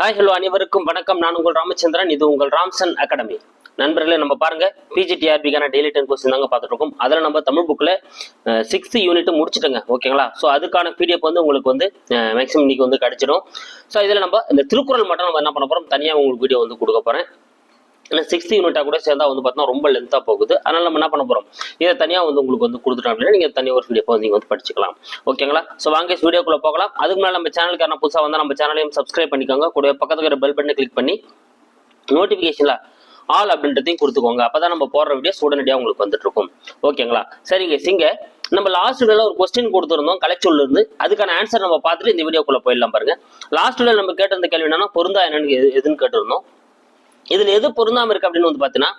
Hi hello அனைவருக்கும் வணக்கம். நான் உங்கள் ராமச்சந்திரன். இது உங்கள் ராம்சன் அகாடமி நண்பர்களே நம்ம பாருங்க. பிஜிடிஆர்பிக்கான டெய்லி டென் கொஸ்டின் தாங்க பார்த்துட்டு இருக்கோம். அதில் நம்ம தமிழ் புக்கில் சிக்ஸ்த் யூனிட் முடிச்சுட்டோங்க. ஓகேங்களா ஸோ அதுக்கான பிடிஎஃப் வந்து உங்களுக்கு வந்து மேக்ஸிமம் இன்னைக்கு வந்து கிடைச்சிடும். ஸோ இதில் நம்ம இந்த திருக்குறள் மட்டும் நம்ம என்ன பண்ண போகிறோம் தனியாக உங்களுக்கு வீடியோ வந்து கொடுக்க போகிறேன் இல்லை சிக்ஸ்த் யூனிட்டாக கூட சேர்ந்தா வந்து பார்த்தீங்கன்னா ரொம்ப லென்த்தாக போகுது. அதனால் நம்ம என்ன பண்ண போகிறோம் இதை தனியாக வந்து உங்களுக்கு வந்து கொடுத்துட்டோம் அப்படின்னா நீங்கள் தனியாக ஒரு வீடியோ வந்து நீங்கள் வந்து படிச்சுக்கலாம். ஓகேங்களா ஸோ வாங்க வீடியோக்குள்ளே போகலாம். அதுக்கு மேலே நம்ம சேனலுக்கு யாரும் புதுசாக வந்தால் நம்ம சேனலையும் சப்ஸ்கிரைப் பண்ணிக்கோங்க. கூட பக்கத்துக்கு பெல் பட்டனை கிளிக் பண்ணி நோட்டிஃபிகேஷனில் ஆல் அப்படின்றதையும் கொடுத்துக்கோங்க. அப்போ தான் நம்ம போடுற வீடியோஸ் உடனடியாக உங்களுக்கு வந்துட்டு இருக்கும். ஓகேங்களா சரிங்க சிங்க நம்ம லாஸ்ட் வீடியோல ஒரு கொஸ்டின் கொடுத்துருந்தோம் கலைச்சொல்ல இருந்து. அதுக்கான ஆன்சர் நம்ம பார்த்துட்டு இந்த வீடியோக்குள்ள போயிடலாம் பாருங்க. லாஸ்ட் வீடியோ நம்ம கேட்டிருந்த கேள்வி என்னன்னா பொருந்தா என்னன்னு எதுன்னு கேட்டிருந்தோம். இதுல எது பொருந்தாம இருக்கு அப்படின்னு வந்து பாத்தீங்கன்னா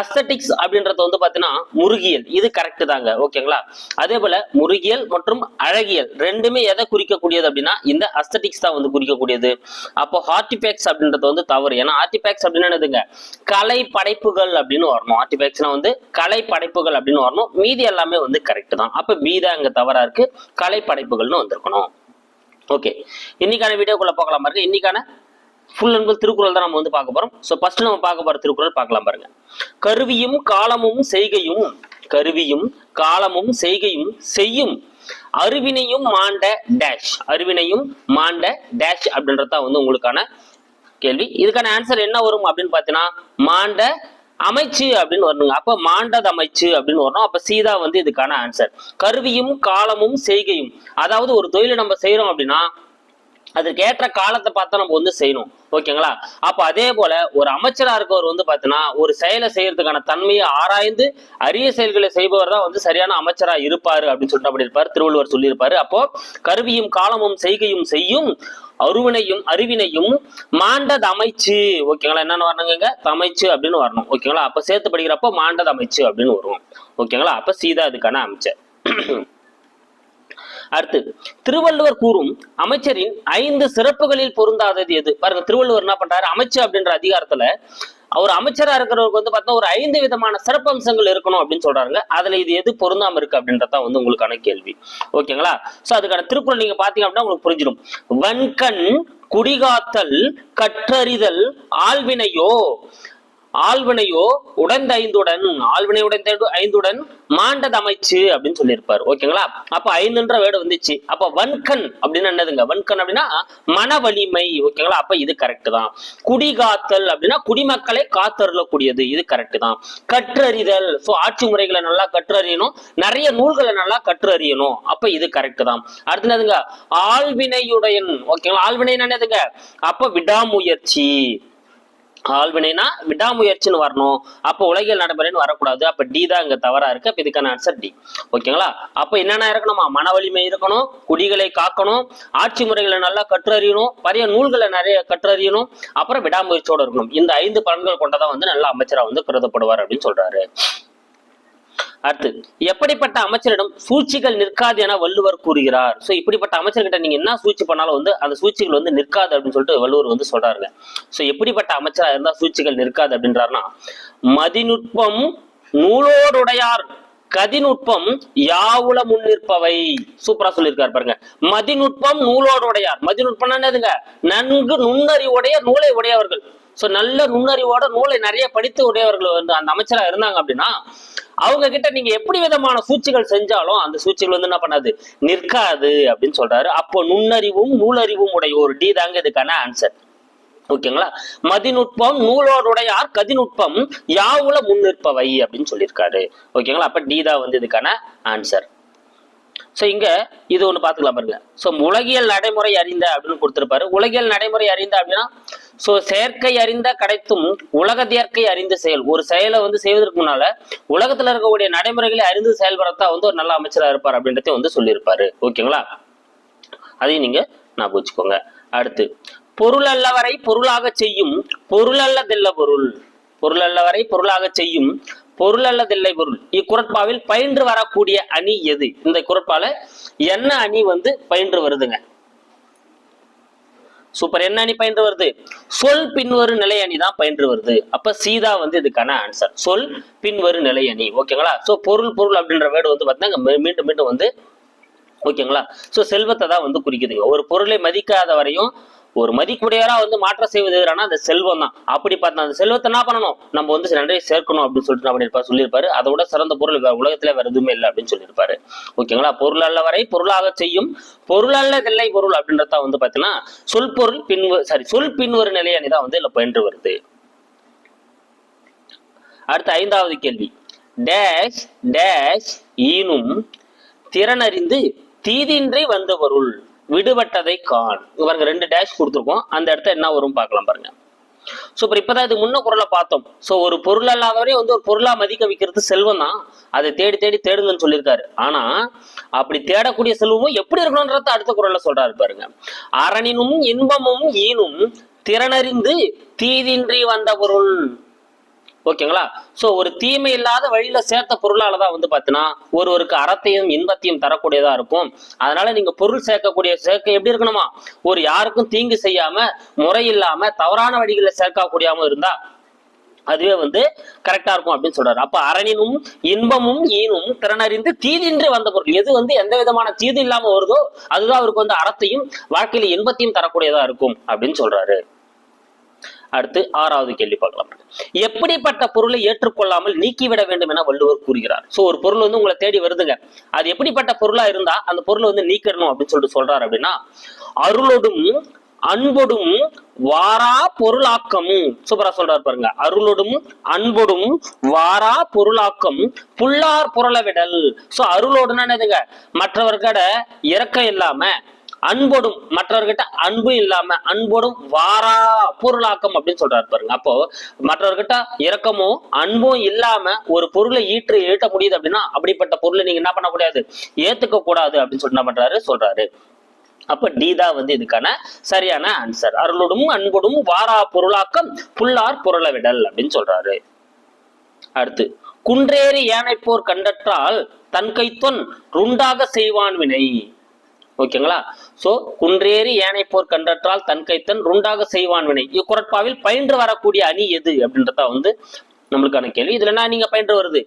அஸ்தட்டிக்ஸ் அப்படின்றது வந்து பாத்தீங்கன்னா முருகியல். இது கரெக்ட் தாங்க. ஓகேங்களா அதே போல முருகியல் மற்றும் அழகியல் ரெண்டுமே எதை குறிக்கக்கூடியது அப்படின்னா இந்த அஸ்தட்டிக்ஸ் தான் வந்து குறிக்கக்கூடியது. அப்போ ஆர்டிஃபேக்ட்ஸ் அப்படின்றது வந்து தவறு. ஏன்னா ஆர்டிபேக்ஸ் அப்படின்னு என்னதுங்க? கலை படைப்புகள் அப்படின்னு வரணும். ஆர்டிபேக்ஸ்னா வந்து கலை படைப்புகள் அப்படின்னு வரணும். மீதி எல்லாமே வந்து கரெக்ட் தான். அப்ப பி தான் இங்க தவறா இருக்கு. கலை படைப்புகள்னு வந்திருக்கணும். ஓகே இன்னைக்கான வீடியோக்குள்ள போகலாம் பாருங்க இன்னைக்கான ஃபுல் அண்ட் ஃபுல் திருக்குறள் தான் நம்ம வந்து பார்க்க போறோம். ஸோ ஃபர்ஸ்ட் நம்ம பார்க்க போற திருக்குறள் பார்க்கலாம் பாருங்க. கருவியும் காலமும் செய்கையும் கருவியும் காலமும் செய்கையும் செய்யும். அருவினையும் மாண்ட டேஷ் அருவினையும் மாண்ட டேஷ் அப்படின்றத வந்து உங்களுக்கான கேள்வி. இதுக்கான ஆன்சர் என்ன வரும் அப்படின்னு பார்த்தீங்கன்னா மாண்ட அமைச்சு அப்படின்னு வரணுங்க. அப்ப மாண்டது அமைச்சு அப்படின்னு வரணும். அப்ப சீதா வந்து இதுக்கான ஆன்சர் கருவியும் காலமும் செய்கையும். அதாவது ஒரு தொழிலை நம்ம செய்யறோம் அப்படின்னா அதற்கேற்ற ஏற்ற காலத்தை பார்த்தா நம்ம வந்து செய்யணும். ஓகேங்களா? அப்ப அதே போல ஒரு அமைச்சரா இருக்கவர் வந்து பாத்தீங்கன்னா ஒரு செயலை செய்யறதுக்கான தன்மையை ஆராய்ந்து அரிய செயல்களை செய்பவர் தான் வந்து சரியான அமைச்சரா இருப்பாரு அப்படின்னு சொல்லிட்டு அப்படி இருப்பார். திருவள்ளுவர் சொல்லியிருப்பாரு. அப்போ கருவியும் காலமும் செய்கையும் செய்யும் அருவினையும் அறிவினையும் மாண்டது அமைச்சு. ஓகேங்களா? என்னன்னு வரணுங்க தமைச்சு அப்படின்னு வரணும். ஓகேங்களா? அப்ப சேர்த்து படிக்கிறப்போ மாண்டது அமைச்சு அப்படின்னு வரும். ஓகேங்களா? அப்ப சீதா இதுக்கான அமைச்சர். அடுத்து திருவள்ளுவர் கூறும் அமைச்சரின் ஐந்து சிறப்புகளில் பொருந்தாதது எது? பாருங்க திருவள்ளுவர் என்ன பண்றாரு? அமைச்சர் அப்படின்ற அதிகாரத்துல அவர் அமைச்சரா இருக்கிறவருக்கு வந்து பார்த்தா ஒரு ஐந்து விதமான சிறப்பம்சங்கள் இருக்கணும் அப்படின்னு சொல்றாங்க அதுல இது எது பொருந்தாம இருக்கு அப்படின்றத வந்து உங்களுக்கான கேள்வி. ஓகேங்களா? சோ அதுக்கான திருக்குறள் நீங்க பாத்தீங்க அப்படின்னா உங்களுக்கு புரிஞ்சிடும். வன்கண் குடிகாத்தல் கற்றறிதல் ஆழ்வினையோ ஆழ்வினையோ உடந்த ஐந்துடன் ஆழ்வினை உடைந்த ஐந்துடன் மாண்டது அமைச்சு அப்படின்னு சொல்லியிருப்பார். ஓகேங்களா? அப்ப ஐந்துன்ற வேர்டு வந்துச்சு. அப்ப வன்கண் அப்படின்னு என்னதுங்க? வன்கண் அப்படின்னா மன வலிமை. ஓகேங்களா? அப்ப இது கரெக்ட் தான். குடிகாத்தல் அப்படின்னா குடிமக்களை காத்தருளக்கூடியது. இது கரெக்ட் தான். கற்றறிதல். சோ ஆட்சி முறைகளை நல்லா கற்றறியணும். நிறைய நூல்களை நல்லா கற்றறியணும். அப்ப இது கரெக்ட் தான். அடுத்து என்னதுங்க? ஆழ்வினையுடையன் ஓகேங்களா? ஆழ்வினை என்னதுங்க? அப்ப விடாமுயற்சி. ஆழ்வினைனா விடாமுயற்சின்னு வரணும். அப்போ உலகில் நடைமுறைன்னு வரக்கூடாது. அப்போ டி தான் இங்கே தவறா இருக்கு. அப்போ இதுக்கான ஆன்சர் டி ஓகேங்களா அப்போ என்னென்ன இருக்கணுமா? மன வலிமை இருக்கணும் குடிகளை காக்கணும் ஆட்சி முறைகளை நல்லா கற்றறியணும் பழைய நூல்களை நிறைய கற்றறியணும் அப்புறம் விடாமுயற்சியோடு இருக்கணும். இந்த ஐந்து பலன்கள் கொண்டதான் வந்து நல்ல அமைச்சராக வந்து கருதப்படுவார் அப்படின்னு சொல்றாரு. அடுத்து எப்படிப்பட்ட அமைச்சரிடம் சூழ்ச்சிகள் நிற்காது என வள்ளுவர் கூறுகிறார். சோ இப்படிப்பட்ட அமைச்சர்கிட்ட நீங்க என்ன சூழ்ச்சி பண்ணாலும் வந்து அந்த சூழ்ச்சிகள் வந்து நிற்காது அப்படின்னு சொல்லிட்டு வள்ளுவர் வந்து சொல்றாருங்க. சோ எப்படிப்பட்ட அமைச்சரா இருந்தா சூழ்ச்சிகள் நிற்காது அப்படின்றாருன்னா மதிநுட்பம் நூலோடுடையார் கதிநுட்பம் யாவுல முன்னிற்பவை. சூப்பரா சொல்லியிருக்காரு பாருங்க. மதிநுட்பம் நூலோடுடையார் மதிநுட்பம் என்னதுங்க? நன்கு நுண்ணறிவுடைய நூலை உடையவர்கள். ஸோ நல்ல நுண்ணறிவோட நூலை நிறைய படித்து உடையவர்கள் வந்து அந்த அமைச்சராக இருந்தாங்க அப்படின்னா அவங்க கிட்ட நீங்க எப்படி விதமான சூழ்ச்சிகள் செஞ்சாலும் அந்த சூழ்ச்சிகள் வந்து என்ன பண்ணாது? நிற்காது அப்படின்னு சொல்றாரு. அப்போ நுண்ணறிவும் நூலறிவும் உடைய ஒரு டி தாங்க இதுக்கான ஆன்சர் ஓகேங்களா? மதிநுட்பம் நூலோடுடையார் கதிநுட்பம் யாவுல முன்னிற்பவை அப்படின்னு சொல்லியிருக்காரு. ஓகேங்களா? அப்ப டி தான் வந்து இதுக்கான ஆன்சர் ஸோ இங்கே இது ஒன்று பார்த்துக்கலாம் பாருங்க. ஸோ உலகியல் நடைமுறை அறிந்த அப்படின்னு கொடுத்துருப்பாரு. உலகியல் நடைமுறை அறிந்த அப்படின்னா ஸோ செயற்கை அறிந்த கிடைத்தும் உலகத்தியற்கை அறிந்த செயல். ஒரு செயலை வந்து செய்வதற்கு முன்னால உலகத்துல இருக்கக்கூடிய நடைமுறைகளை அறிந்து செயல்படத்தான் வந்து ஒரு நல்ல அமைச்சராக இருப்பார் அப்படின்றத வந்து சொல்லியிருப்பாரு. ஓகேங்களா? அதையும் நீங்க ஞாபகம் வச்சுக்கோங்க. அடுத்து பொருள் அல்லவரை பொருளாக செய்யும் பொருள் அல்லதில்ல பொருள். பொருள் அல்லவரை பொருளாக செய்யும் பொருள் அல்லதில்லை பொருள். இக்குறட்பாவில் பயின்று வரக்கூடிய அணி எது? இந்த குறட்பால என்ன அணி வந்து பயின்று வருதுங்க? சூப்பர். என்ன அணி பயின்று வருது? சொல் பின்வரு நிலை அணி தான் பயின்று வருது. அப்ப சீதா வந்து இதுக்கான ஆன்சர் சொல் பின்வரு நிலை அணி. ஓகேங்களா? சோ பொருள் பொருள் அப்படின்ற வேர்டு வந்து பார்த்தீங்கன்னா மீண்டும் மீண்டும் வந்து ஓகேங்களா? ஸோ செல்வத்தை தான் வந்து குறிக்குதுங்க. ஒரு பொருளை மதிக்காத வரையும் ஒரு மதிக்குடையவரா வந்து மாற்றம் செய்வது எதுனா அந்த செல்வம் தான் அப்படி பார்த்தா அந்த செல்வத்தை என்ன பண்ணணும்? நம்ம வந்து நிறைய சேர்க்கணும் அப்படின்னு சொல்லிட்டு என்ன பண்ணிருப்பாரு சொல்லியிருப்பாரு. அதை விட சிறந்த பொருள் வேற உலகத்துல வேற எதுவுமே இல்லை அப்படின்னு சொல்லியிருப்பாரு. ஓகேங்களா? பொருள் அல்ல வரை பொருளாக செய்யும். பொருள் அல்ல தில்லை பொருள் அப்படின்றத வந்து பாத்தீங்கன்னா சொல் பொருள் பின்வ சாரி சொல் பின்வரு நிலையானி தான் வந்து இதுல பயின்று வருது. அடுத்த ஐந்தாவது கேள்வி. டேஷ் டேஷ் ஈனும் திறனறிந்து தீதின்றி வந்த பொருள் விடுபட்டதை காண். பாருங்க ரெண்டு டேஷ் கொடுத்துருக்கோம். அந்த இடத்த என்ன வரும் பார்க்கலாம் பாருங்க. சூப்பர் இப்பதான் இது முன்ன குரலை பார்த்தோம். சோ ஒரு பொருள் அல்லாதவரே வந்து ஒரு பொருளா மதிக்க வைக்கிறது செல்வம் தான். அதை தேடி தேடி தேடுங்கன்னு சொல்லியிருக்காரு. ஆனா அப்படி தேடக்கூடிய செல்வமும் எப்படி இருக்கணும்ன்றத அடுத்த குரல்ல சொல்றாரு பாருங்க. அரணினும் இன்பமும் ஈனும் திறனறிந்து தீதின்றி வந்த பொருள். ஓகேங்களா? ஸோ ஒரு தீமை இல்லாத வழியில சேர்த்த பொருளால தான் வந்து பார்த்தீங்கன்னா ஒருவருக்கு அறத்தையும் இன்பத்தையும் தரக்கூடியதா இருக்கும். அதனால நீங்க பொருள் சேர்க்கக்கூடிய சேர்க்க எப்படி இருக்கணுமா? ஒரு யாருக்கும் தீங்கு செய்யாம முறை இல்லாம தவறான வழிகளில் சேர்க்கக்கூடியாம இருந்தா அதுவே வந்து கரெக்டா இருக்கும் அப்படின்னு சொல்றாரு. அப்ப அரணினும் இன்பமும் ஈனும் திறனறிந்து தீதின்றி வந்த பொருள். எது வந்து எந்த விதமான தீது இல்லாம வருதோ அதுதான் அவருக்கு வந்து அறத்தையும் வாழ்க்கையில இன்பத்தையும் தரக்கூடியதா இருக்கும் அப்படின்னு சொல்றாரு. அடுத்து ஆறாவது கேள்வி பார்க்கலாம். எப்படிப்பட்ட பொருளை ஏற்றுக்கொள்ளாமல் நீக்கிவிட வேண்டும் என வள்ளுவர் கூறுகிறார். சோ ஒரு பொருள் வந்து உங்களை தேடி வருதுங்க. அது எப்படிப்பட்ட பொருளா இருந்தா அந்த பொருளை வந்து நீக்கிடணும் அப்படின்னு சொல்லிட்டு சொல்றாரு அப்படின்னா அருளோடும் அன்பொடும் வாரா பொருளாக்கமும் சூப்பரா சொல்றாரு பாருங்க. அருளோடும் அன்பொடும் வாரா பொருளாக்கம். புல்லார் புரளவிடல். சோ அருளோடுனா என்னதுங்க? மற்றவர்களோட இரக்கம் இல்லாம அன்போடும் மற்றவர்கிட்ட அன்பு இல்லாம அன்போடும் வாரா பொருளாக்கம் அப்படின்னு சொல்றாரு பாருங்க. அப்போ மற்றவர்கிட்ட இரக்கமும் அன்பும் இல்லாம ஒரு பொருளை ஈற்று ஈட்ட முடியுது அப்படின்னா அப்படிப்பட்ட பொருளை நீங்க என்ன பண்ணக்கூடாது ஏத்துக்க கூடாது அப்படின்னு சொல்லி என்ன பண்றாரு? சொல்றாரு. அப்ப டி தான் வந்து இதுக்கான சரியான ஆன்சர் அருளோடும் அன்போடும் வாரா பொருளாக்கம் புல்லார் புரளவிடல் அப்படின்னு சொல்றாரு. அடுத்து குன்றேறி யானைப்போர் கண்டற்றால் தன் கைத்தொன் ருண்டாக செய்வான் வினை. ஓகேங்களா? சோ குன்றேறி யானை போர் கண்டற்றால் தன் கைத்தன் ருண்டாக செய்வான் வினை. இக்குரட்பாவில் பயின்று வரக்கூடிய அணி எது அப்படின்றத வந்து நம்மளுக்கான கேள்வி. இதுல என்ன நீங்க பயின்று வருது?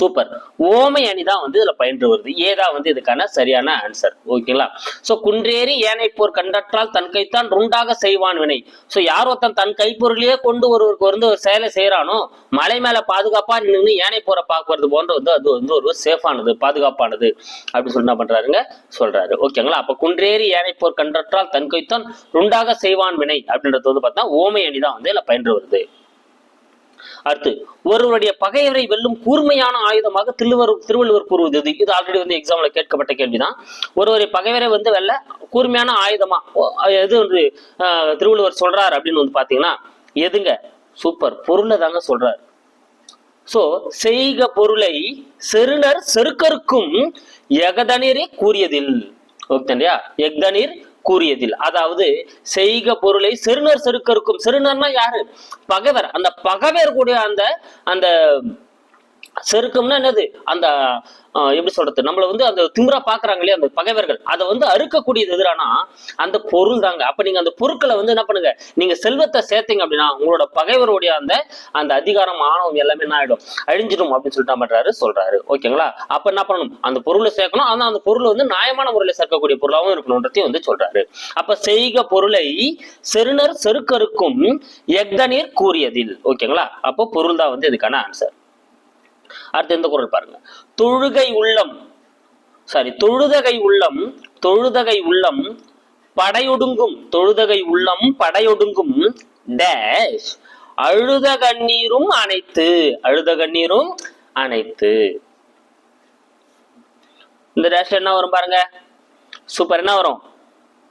சூப்பர் ஓமை அணி தான் வந்து இதுல பயின்று வருது. ஏதா வந்து இதுக்கான சரியான ஆன்சர் ஓகேங்களா சோ குன்றேறி ஏனை போர் கண்டற்றால் தன் கைத்தான் ருண்டாக செய்வான் வினை. சோ யார் ஒருத்தன் தன் கைப்பொருளையே கொண்டு ஒருவருக்கு வந்து ஒரு செயலை செய்யறானோ மலை மேல பாதுகாப்பா நின்று ஏனை போரை பார்க்கறது போன்ற வந்து அது வந்து ஒரு சேஃபானது பாதுகாப்பானது அப்படின்னு சொல்லி என்ன பண்றாருங்க? சொல்றாரு. ஓகேங்களா அப்ப குன்றேறி ஏனை போர் கண்டற்றால் தன் கைத்தான் ருண்டாக செய்வான் வினை அப்படின்றது வந்து பார்த்தா ஓமை அணி தான் வந்து இதுல பயின்று வருது. அடுத்து ஒருவருடைய பகைவரை வெல்லும் கூர்மையான ஆயுதமாக திருவள்ளுவர் திருவள்ளுவர் கூறுவது இது. இது ஆல்ரெடி வந்து எக்ஸாம்ல கேட்கப்பட்ட கேள்விதான். ஒருவரை பகைவரை வந்து வெல்ல கூர்மையான ஆயுதமா எது வந்து திருவள்ளுவர் சொல்றாரு அப்படின்னு வந்து பாத்தீங்கன்னா எதுங்க? சூப்பர். பொருளை தாங்க சொல்றாரு. சோ செய்க பொருளை செருணர் செருக்கருக்கும் எகதனிரே கூறியதில். ஓகேயா எக்தனிர் கூறியதில். அதாவது செய்க பொருளை செருணர் செருக்கருக்கும். செருணர்னா யாரு? பகைவர். அந்த பகைவர் கூட அந்த அந்த செருக்கம்னா என்னது? அந்த எப்படி சொல்றது? நம்மள வந்து அந்த திமிரா பாக்குறாங்களே அந்த பகைவர்கள். அதை வந்து அறுக்கக்கூடியது எதிரானா அந்த பொருள் தாங்க. அப்ப நீங்க அந்த பொருட்களை வந்து என்ன பண்ணுங்க? நீங்க செல்வத்தை சேர்த்தீங்க அப்படின்னா உங்களோட பகைவருடைய அந்த அந்த அதிகாரம் ஆணவம் எல்லாமே என்ன ஆயிடும்? அழிஞ்சிடும் அப்படின்னு சொல்லிட்டு பண்றாரு சொல்றாரு. ஓகேங்களா? அப்ப என்ன பண்ணணும்? அந்த பொருளை சேர்க்கணும். ஆனா அந்த பொருள் வந்து நியாயமான முறையில சேர்க்கக்கூடிய பொருளாகவும் இருக்கணும்ன்றதையும் வந்து சொல்றாரு. அப்ப செய்க பொருளை செருணர் செருக்கருக்கும் எக்தனீர் கூறியதில். ஓகேங்களா? அப்போ பொருள் தான் வந்து இதுக்கான ஆன்சர் அடுத்து எந்த குரல் பாருங்க. தொழுகை உள்ளம். சாரி தொழுதகை உள்ளம் தொழுதகை உள்ளம் படையொடுங்கும். தொழுதகை உள்ளம் படையொடுங்கும். டேஷ் அழுத கண்ணீரும் அனைத்து அழுத கண்ணீரும் அனைத்து இந்த டேஷ் என்ன வரும் பாருங்க? சூப்பர் என்ன வரும்?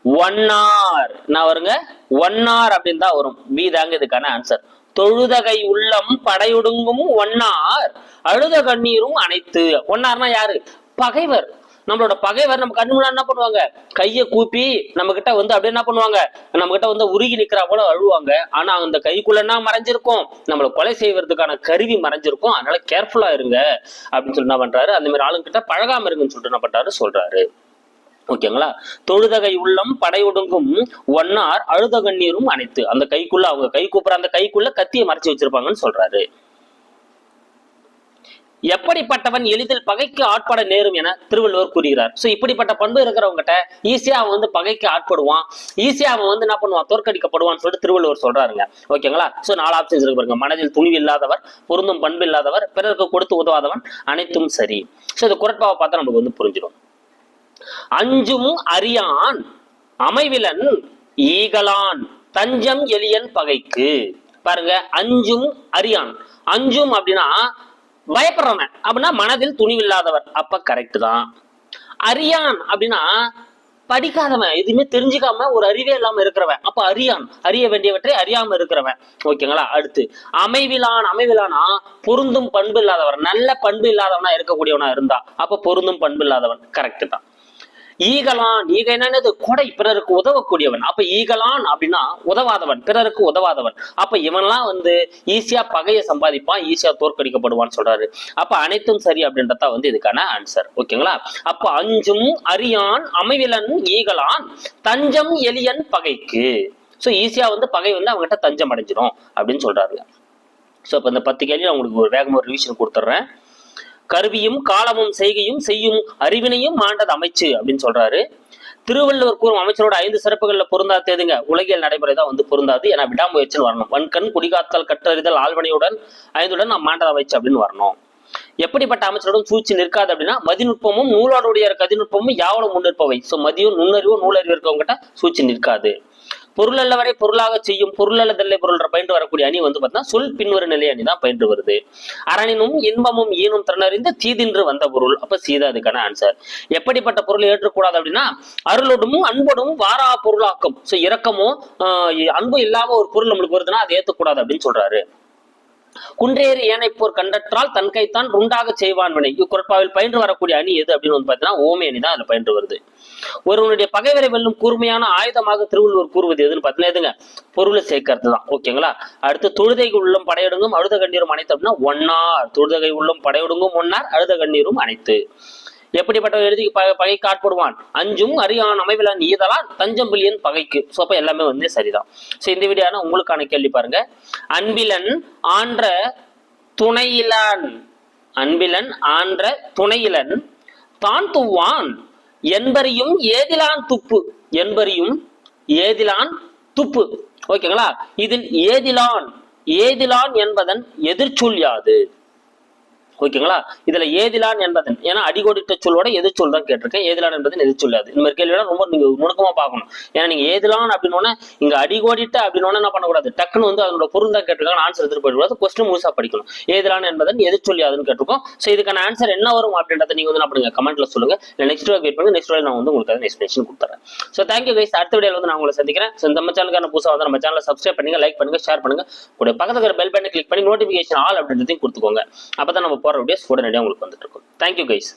ஒன் ஆர் என்ன வருங்க? ஒன் ஆர் அப்படின்னு தான் வரும். பி தாங்க இதுக்கான ஆன்சர் தொழுதகை உள்ளம் படையொடுங்கும் ஒன்னார் அழுத கண்ணீரும் அனைத்து ஒன்னார்னா யாரு? பகைவர். நம்மளோட பகைவர் நம்ம கண்ணு என்ன பண்ணுவாங்க? கையை கூப்பி நம்ம கிட்ட வந்து அப்படியே என்ன பண்ணுவாங்க? நம்ம கிட்ட வந்து உருகி நிக்கிறா போல அழுவாங்க. ஆனா அந்த கைக்குள்ள என்ன மறைஞ்சிருக்கும்? நம்மளை கொலை செய்வதற்கான கருவி மறைஞ்சிருக்கும். அதனால கேர்ஃபுல்லா இருங்க. அப்படின்னு சொல்லி என்ன பண்றாரு? அந்த மாதிரி ஆளுங்கிட்ட பழகாம இருங்கன்னு சொல்லிட்டு என்ன பண்றாரு? சொல்றாரு. ஓகேங்களா? தொழுதகை உள்ளம் படையொடுங்கும் ஒன்னார் அழுத கண்ணீரும் அனைத்து அந்த கைக்குள்ள அவங்க கை கூப்புற அந்த கைக்குள்ள கத்தியை மறைச்சு வச்சிருப்பாங்கன்னு சொல்றாரு. எப்படிப்பட்டவன் எளிதில் பகைக்கு ஆட்பட நேரும் என திருவள்ளுவர் கூறுகிறார். சோ இப்படிப்பட்ட பண்பு இருக்கிறவங்ககிட்ட ஈஸியா அவன் வந்து பகைக்கு ஆட்படுவான். ஈஸியா அவன் வந்து என்ன பண்ணுவான்? தோற்கடிக்கப்படுவான்னு சொல்லிட்டு திருவள்ளுவர் சொல்றாருங்க. ஓகேங்களா? சோ நாலு ஆப்ஷன்ஸ் இருக்கு பாருங்க. மனதில் துணிவு இல்லாதவர் பொருந்தும் பண்பு இல்லாதவர் பிறருக்கு கொடுத்து உதவாதவன் அனைத்தும் சரி. சோ இது குரட்பாவை பார்த்தா நமக்கு வந்து புரிஞ்சிடும். அஞ்சும் அறியான் அமைவிலன் ஈகலான் தஞ்சம் எளியன் பகைக்கு. பாருங்க அஞ்சும் அறியான். அஞ்சும் அப்படின்னா பயப்படுறவன். அப்படின்னா மனதில் துணிவில்லாதவர். அப்ப கரெக்ட் தான். அறியான் அப்படின்னா படிக்காதவன். எதுவுமே தெரிஞ்சுக்காம ஒரு அறிவே இல்லாம இருக்கிறவன். அப்ப அறியான். அறிய வேண்டியவற்றை அறியாம இருக்கிறவன். ஓகேங்களா அடுத்து அமைவிலான். அமைவிலானா பொருந்தும் பண்பு இல்லாதவர். நல்ல பண்பு இல்லாதவனா இருக்கக்கூடியவனா இருந்தா. அப்ப பொருந்தும் பண்பு இல்லாதவன். கரெக்ட் தான். ஈகலான் ஈக என்னது? கொடை. பிறருக்கு உதவக்கூடியவன். அப்ப ஈகலான் அப்படின்னா உதவாதவன். பிறருக்கு உதவாதவன். அப்ப இவன்லாம் வந்து ஈஸியா பகையை சம்பாதிப்பான் ஈஸியா தோற்கடிக்கப்படுவான்னு சொல்றாரு. அப்ப அனைத்தும் சரி அப்படின்றத வந்து இதுக்கான ஆன்சர் ஓகேங்களா? அப்ப அஞ்சும் அரியான் அமைவிலன் ஈகலான் தஞ்சம் எளியன் பகைக்கு. ஸோ ஈஸியா வந்து பகை வந்து அவங்ககிட்ட தஞ்சம் அடைஞ்சிடும் அப்படின்னு சொல்றாரு. ஸோ இப்போ இந்த பத்து கேள்வி நான் உங்களுக்கு ஒரு வேகமாக ஒரு ரிவிஷன் கொடுத்துட்றேன் கருவியும் காலமும் செய்கையும் செய்யும் அறிவினையும் மாண்டது அமைச்சு அப்படின்னு சொல்றாரு. திருவள்ளுவர் கூறும் அமைச்சரோட ஐந்து சிறப்புகள்ல பொருந்தா தேதுங்க உலகியல் நடைமுறை தான் வந்து பொருந்தாது. ஏன்னா விடாமுயற்சின்னு வரணும். வன்கண் குடிகாத்தல் கற்றறிதல் ஆழ்வனையுடன் ஐந்துடன் நாம் மாண்டது அமைச்சு அப்படின்னு வரணும். எப்படிப்பட்ட அமைச்சருடன் சூழ்ச்சி நிற்காது அப்படின்னா மதிநுட்பமும் நூலாடுடைய கதிநுட்பமும் யாவலும் முன்னிற்பவை. ஸோ மதியம் நுண்ணறிவும் நூலறிவு இருக்கவங்ககிட்ட சூழ்ச்சி நிற்காது. பொருளல்லவரை பொருளாக செய்யும் பொருளல்லதல்லை பொருள் பயின்று வரக்கூடிய அணி வந்து பார்த்தீங்கன்னா சொல் பின்வரு நிலை அணி தான் பயின்று வருது. அரணினும் இன்பமும் ஈனும் திறனறிந்து தீதின்று வந்த பொருள். அப்ப சீதா அதுக்கான ஆன்சர் எப்படிப்பட்ட பொருளை ஏற்றக்கூடாது அப்படின்னா அருளோடும் அன்போடும் வாரா பொருளாக்கும். ஸோ இரக்கமும் அன்பு இல்லாம ஒரு பொருள் நம்மளுக்கு வருதுன்னா அதை ஏற்றக்கூடாது அப்படின்னு சொல்றாரு. குன்றேறு ஏனைப்போர் கண்டற்றால் தன் கைத்தான் ருண்டாக செய்வான் வினை. இக்குறப்பாவில் பயின்று வரக்கூடிய அணி எது அப்படின்னு வந்து பார்த்தீங்கன்னா ஓமே அணி தான் அதுல பயின்று வருது. ஒருவனுடைய பகைவரை வெல்லும் கூர்மையான ஆயுதமாக திருவள்ளுவர் கூறுவது எதுன்னு பார்த்தீங்கன்னா எதுங்க பொருளை சேர்க்கறது தான் ஓகேங்களா? அடுத்து தொழுதை உள்ளம் படையொடுங்கும் அழுத கண்ணீரும் அனைத்து அப்படின்னா ஒன்னார் தொழுதகை உள்ளம் படையொடுங்கும் ஒன்னார் அழுத கண்ணீரும் அனைத்து எப்படிப்பட்ட எழுதி பகை பகை காட்படுவான்? அஞ்சும் அறியான் அமைவிலான் ஈதலான் தஞ்சம்பிலியன் பகைக்கு. ஸோ அப்போ எல்லாமே வந்து சரிதான். ஸோ இந்த வீடியோனா உங்களுக்கான கேள்வி பாருங்க. அன்பிலன் ஆன்ற துணையிலான் அன்பிலன் ஆன்ற துணையிலன் தான் துவான் என்பரியும் ஏதிலான் துப்பு. என்பரியும் ஏதிலான் துப்பு. ஓகேங்களா இதில் ஏதிலான் ஏதிலான் என்பதன் எதிர்ச்சொல் யாது? ஓகேங்களா? இதுல ஏதிலான் என்பதன் ஏன்னா அடிகோடிட்ட சொல்லோட எதிர்ச்சொல் தான் கேட்டிருக்கேன். ஏதிலான் என்பதன் எதிர்ச்சொல்லாது இந்த மாதிரி கேள்வியெல்லாம் ரொம்ப நீங்க நுணுக்கமா பார்க்கணும். ஏன்னா நீங்க ஏதிலான் அப்படின்னு இங்க அடிகோடிட்ட அப்படின்னு என்ன பண்ணக்கூடாது? டக்குன்னு வந்து அதனோட பொருள் தான் கேட்டிருக்காங்க. ஆன்சர் எடுத்துட்டு போயிடக்கூடாது கொஸ்டின் முழுசா படிக்கணும். ஏதிலான் என்பதன் எதிர்ச்சொல் யாதுன்னு கேட்டிருக்கோம். ஸோ இதுக்கான ஆன்சர் என்ன வரும் அப்படின்றத நீங்க வந்து நான் பண்ணுங்க? கமெண்ட்ல சொல்லுங்க. நெக்ஸ்ட் வெயிட் பண்ணுங்க. நெக்ஸ்ட் நான் வந்து உங்களுக்கு அதை எக்ஸ்பிளேஷன் கொடுத்துறேன். ஸோ தேங்க்யூ கைஸ் அடுத்த வீடியோல வந்து நான் உங்களை சந்திக்கிறேன். ஸோ நம்ம சேனலுக்கான புதுசாக வந்து நம்ம சேனலை சப்ஸ்கிரைப் பண்ணுங்க லைக் பண்ணுங்க ஷேர் பண்ணுங்க. கூட பக்கத்துல இருக்கிற பெல் பட்டனை கிளிக் பண்ணி நோட்டிஃபிகேஷன் ஆல் அப்படின்றதையும் கொடுத்துக்கோங்க. அப்பதான் நம்ம போற வீடியோஸ் உடனடியாக உங்களுக்கு வந்துட்டு இருக்கும். Thank you guys